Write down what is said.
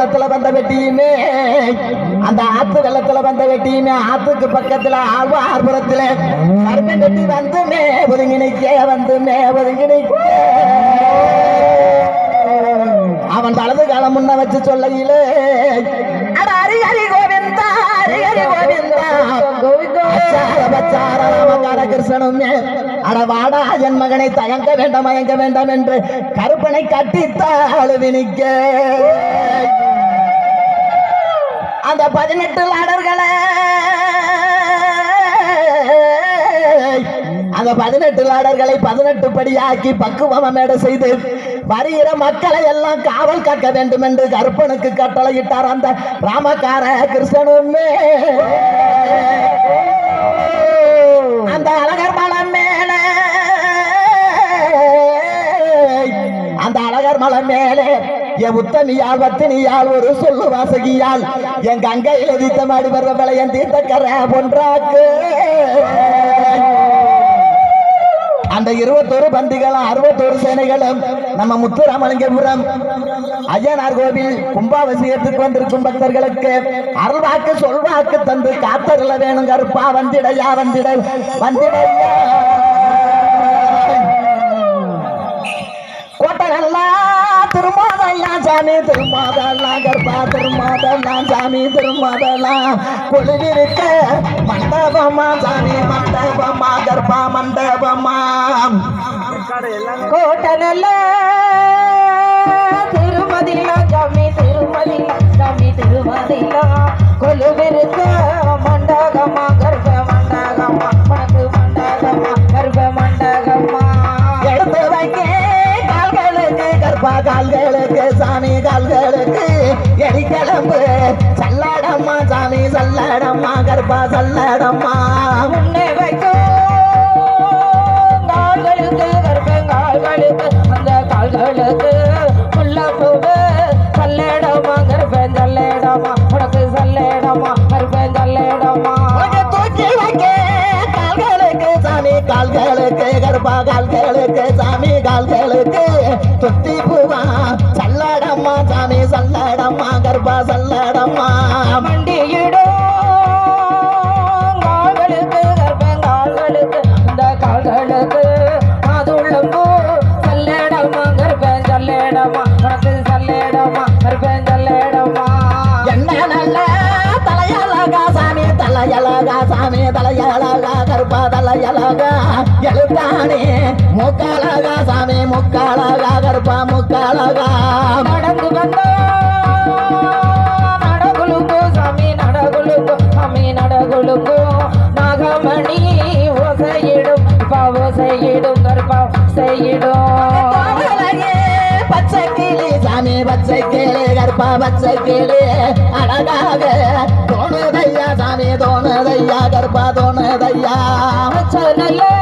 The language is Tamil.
வெள்ளத்துல வந்த வெட்டியுமே அந்த ஆத்து வெள்ளத்துல வந்த வெட்டியுமே ஆத்துக்கு பக்கத்துல ஆழ்வார்புரத்துல கருப்பன் வெட்டி வந்துமே ஒதுங்கி வந்துமே ஒதுங்கி அவன் வலது காலம் முன்ன வச்சு சொல்லையிலே அட ஹரி ஹரி கோவிந்தா. ஹரி ஹரி கோவிந்தா கிருஷ்ணனுமே அட வாடா என் மகனை தயங்க வேண்டாம் மயங்க வேண்டாம் என்று கருப்பனை கட்டித்தாழு வினிக்க. அந்த பதினெட்டு லாடர்களை. அந்த பதினெட்டு லாடர்களை பதினெட்டு படியாக்கி பக்குவம மேட செய்து வருகிற மக்களை எல்லாம் காவல் காக்க வேண்டும் என்று கருப்பனுக்கு கட்டளையிட்டார் அந்த ராமக்கார கிருஷ்ணனுமே அந்த அழகர் மலம் மேலே. அந்த அழகர் மலம் மேலே என் உத்தமியால் வத்தினியால் ஒரு சொல்லு வாசகியால். என் கங்கையில் எதிர்த்த மாடி வர்ற விளையன் தீர்த்தக்கர கரை ஒன்றாக்கு அந்த இருபத்தோரு பந்திகளும் அறுபத்தோரு சேனைகளும் நம்ம முத்துராமலிங்கபுரம் ஐயனார் கோவில் கும்பாபிஷேகத்துக்கு வந்திருக்கும் பக்தர்களுக்கு அருள்வாக்கு சொல்வாக்கு தந்து காத்தருள வேணும் கருப்பா வந்திடையா வந்திட வந்திடையா சாமி திருமாதெல்லாம் கர்ப்பா திருமாதெல்லாம் சாமி திருமாதெல்லாம் குழுவிருக்க மண்டபமா சாமி மண்டபமா கர்ப்பா மண்டபமா. கோட்டனல்ல எரிக்கிளம்பு சல்லாடம்மா சாமி சல்லாடம்மா கர்ப்பா சல்லாடம்மா. முன்னே வைக்கும் கால்களுக்கு கர்ப்பங்கால்களுக்கு அந்த கால்களுக்கு புள்ள பூவு. சல்லேடமா கர்ப்பம் சல்லேடமா உனக்கு சல்லேடமா கர்ப்பம் சல்லேடமா உனக்கு தூக்கி வைக்க கால்களுக்கு சாமி கால்களுக்கு கர்ப்பா கால்களுக்கு சாமி கால்களுக்கு தொத்தி பூவா. சாமி தலையழகா சாமி தலையழகா கருப்பா தலையழகா எழுத்தானே முக்காலகா சாமி முக்காலகா கருப்பா முக்காலகா. நடந்து வந்தா நடகுலுக்கு சாமி நடகுலுக்கு சாமி நடகுலுக்கு நாகமணி ஓசையிடும் இப்ப ஓசையிடும் கருப்பா செய்யிடும். பச்சை கிளி சாமி பச்சை கிளி கருப்பா பச்சை கிளி அழகாக தோணுதையா சாமி தோணுதையா கருப்பா தோணுதையா நல்ல